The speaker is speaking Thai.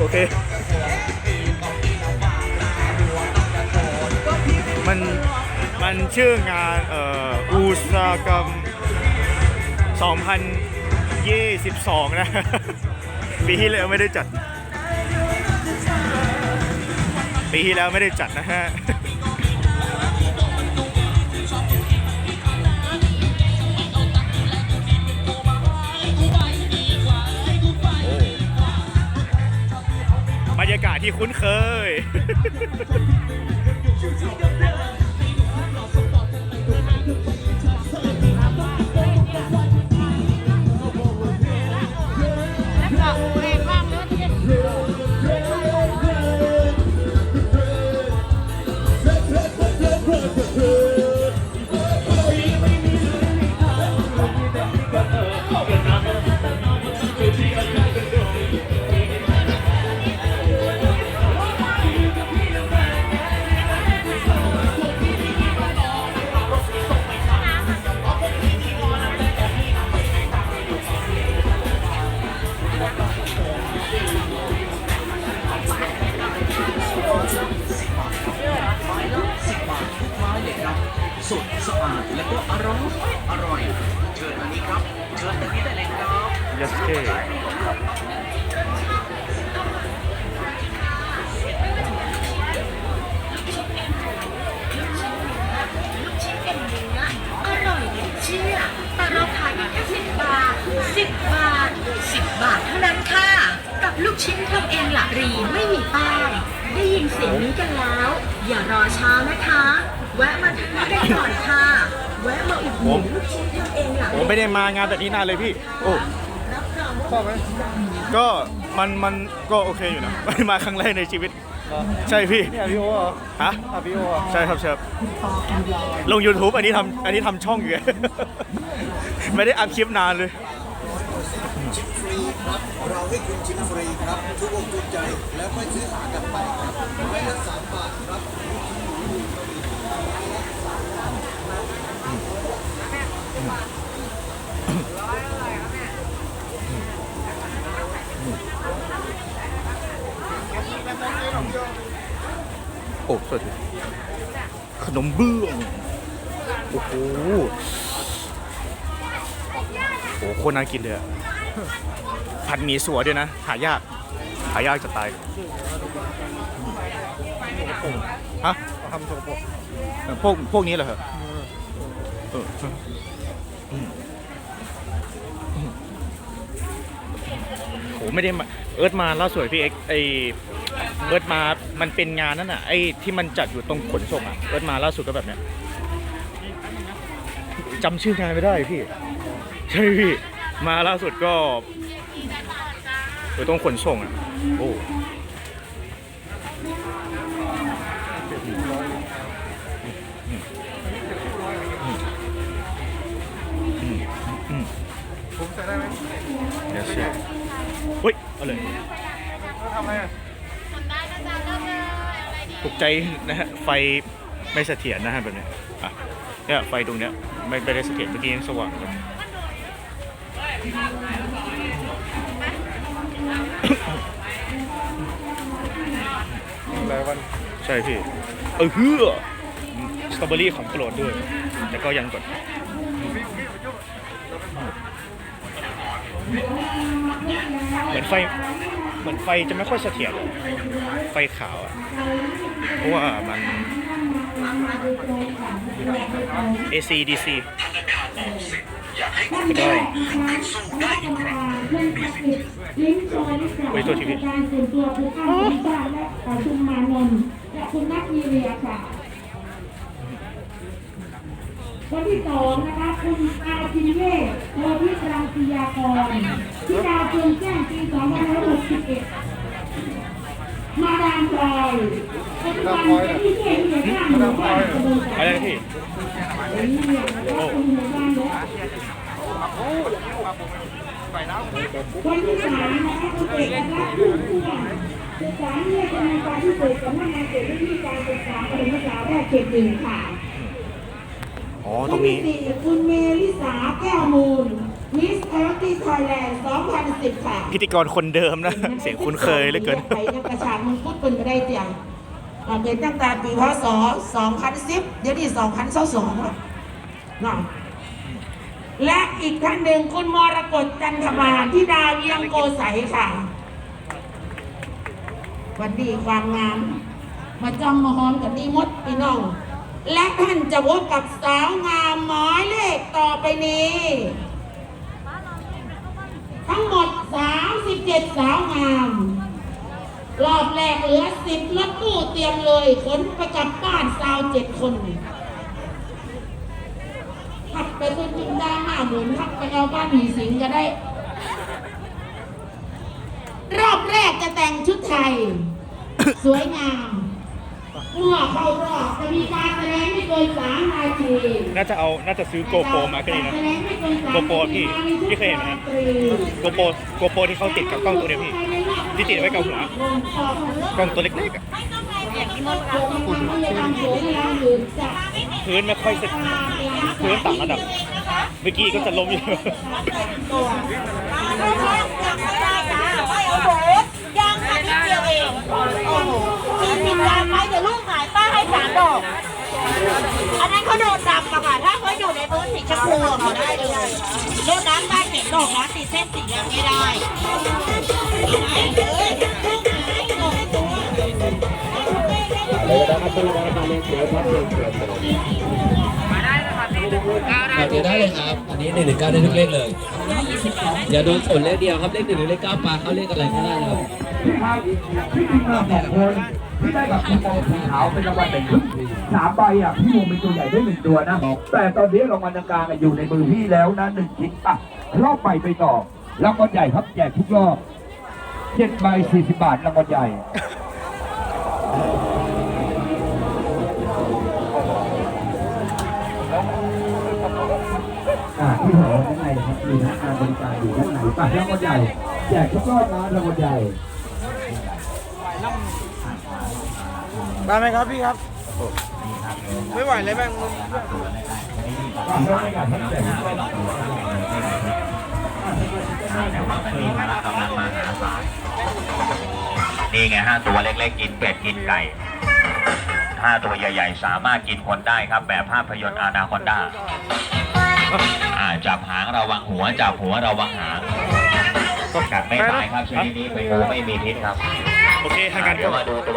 โอเค มัน มันชื่องานเอ่ออุตสาหกรรม 2022 นะ ปีที่แล้วไม่ได้จัด ปีที่แล้วไม่ได้จัดนะฮะ ที่คุ้นเคยานั้นค่ะกับลูกชิ้นทำเองหลักรีไม่มีแป้งได้ยินเสียงนี้กันแล้ว อย่ารอช้านะคะ แวะมาทานกันก่อนค่ะ แวะมาอุดหนุนลูกชิ้นทำเองหลักผมไม่ได้มางานแบบนี้นานเลยพี่ โอ้รับรองว่า ชอบไหมก็มันมันก็โอเคอยู่นะ มาครั้งแรกในชีวิต ใช่พี่เนี่ยพี่โอเหรอฮะอะพี่โอเหรอใช่ครับใช่ครับลง YouTube อันนี้ทำอันนี้ทำช่องอยู่ไง ไม่ได้อัพคลิปนานเลยฟรีครับเราให้คุณชิมฟรีครับ ทุกอกทุกใจ แล้วค่อยซื้อหากันไปครับไม่ละสามบาทครับ โอ้สวัสดีขน มเบื้อง โอ้โห โอ้โหโคตรน่ากินเลยอะผัดหมี่สัวด้วยนะ หายาก หายากจะตายฮะทำสกปรกพวกพวกนี้เหรอครับเอออืมอืมโหไม่ได้มาเอิร์ธมาล่าสุดพี่เอ็กไอ เอิร์ธมา มันเป็นงานนั่นน่ะไอ้ที่มันจัดอยู่ตรงขนส่งอะเอิร์ธมาล่าสุดก็แบบเนี้ยจำชื่องานไม่ได้พี่ ใช่พี่ มาล่าสุดก็อยู่ตรงขนส่งอะ โอ้ผมใส่ได้ไหมเดี๋ยวเชียเฮ้ย เอาเลยทำอะไรอะ ตกใจนะฮะไฟไม่เสถียรนะฮะแบบเนี้ยอะเนี่ยไฟตรงเนี้ยไม่ไม่ได้เสถียรเมื่อกี้ยังสว่างเลยหลายวันใช่พี่เออเฮือสตรอเบอรี่ของโปรดด้วย แต่ก็ยังก่อนเหมือนไฟ เหมือนไฟจะไม่ค่อยเสถียรไฟขาวอะเพราะว่ามัน AC DC ก็ได้ไว้ตัวชีวิตการส่วนตัวคือข้าวคุณมานนท์และคุณนัทมีเรียค่ะคนที่สองนะคะ คุณอาจินเย่โพธิรังสียากรที่ดาวเพียงแจ้งปี2561 มาดามพลอยปัจจุบันเป็นที่เก่งเก่งมากหมู่บ้านตำบลสาอะไรยนะพี่โอ้คุณหมู่บ้านเลยคนที่สามนะคะคุณเอกลักษณ์ผู้ช่วยศึกษาเนี่ยจะมีการพิเศษสำนักงานเขตพื้นที่การศึกษาประถมศึกษาแพทย์เขตหนึ่งค่ะ อ๋อคตรนงที่นี้สี่คุณเมลิสาแก้วมูลมิสเอร์ติไท Thailand 2010 ค่ะพิธีกรคนเดิมนะ เสียงคุ้นเคยเหลือเกิน ไปนักกระชากมันพูดเป็นก็ได้เตียงอ่าเป็นตั้งแต่ปีพศ2010 เดี๋ยวนี้2022แล้วเนาะและอีกท่านหนึ่งคุณมรกตจันทบาลที่ดาวเวียงโกใสค่ะ วันดีความงาม มาจ้องมาหอมกันดีมดพี่น้อง และท่านจะพบกับสาวงามหมายเลขต่อไปนี้ ทั้งหมด 37 สาวงาม รอบแรกเหลือ 10รถตู้เตรียมเลยขนไปกับบ้านสาวเจ็ดคนขับไปคุณจุนด้านหน้าหมุนขับไปเอาบ้านหมีสิงก็ได้ รอบแรกจะแต่งชุดไทย สวยงาม เมื่อเข้ารอบ นสามนาทีน่าจะเอา น่าจะซื้อโกโปรมาก็ดีนะ โกโปรพี่ พี่เคยเห็นไหมฮะโกโปรโกโปรที่เขาติดกับกล้องตัวเนี้ยพี่ ที่ติดไว้กับหัว กล้องตัวเล็กๆอะพื้นไม่ค่อยสพื้นต่ำระดับ เมื่อกี้ก็จะล้มอยู่ยังค่ะนิดเดียวเอง โอ้โหสี่สิบล้านไหมเดี๋ยวลูกขายป้ อกนะติดเส้นสีแดงไม่ได้เอาไหมเอ้ยลูกขายดอกตัวครับเดี๋ยได้เลยครับ อันนี้หนึ่งหนึ่งเก้าได้ทุกเลขเลย อย่าโดนส่วนเลขเดียวครับ เลขหนึ่งหรือเลขเก้าปลาเข้าเลขอะไรก็ได้นะครับ พี่จริงมาสองคนพี่ได้กับคุณโมสีขาวเป็นรางวัลแต่งชุดสามใบอะพี่โมเป็นตัวใหญ่ได้หนึ่งตัวนะ แต่ตอนนี้รางวัลกลางๆอะอยู่ในมือพี่แล้วนะหนึ่งชิ้นอะรอบใหม่ไปต่อรางวัลใหญ่ครับแจกทุกรอบเจ็ดใบสี่สิบบาทรางวัลใหญ่อ่าที่หอข้างในนะครับมีพนักงานบริการอยู่ด้านไหนป่ะรางวัลใหญ่แจกทุกรอบนะรางวัลใหญ่ ได้ไหมครับพี่ครับ ไม่ไหวเลยแม่งนี่ไงฮะตัวเล็กๆกินเป็ดกินไก่ถ้าตัวใหญ่ๆ สามารถกินคนได้ครับ แบบภาพยนตร์อานาคอนดาอ่าจับหางระวังหัว จับหัวระวังหางกัดไม่ตายครับชนิดนี้เป็นงูไม่มีพิษครับ โอเคทางการเดี๋ยวมาดูตัว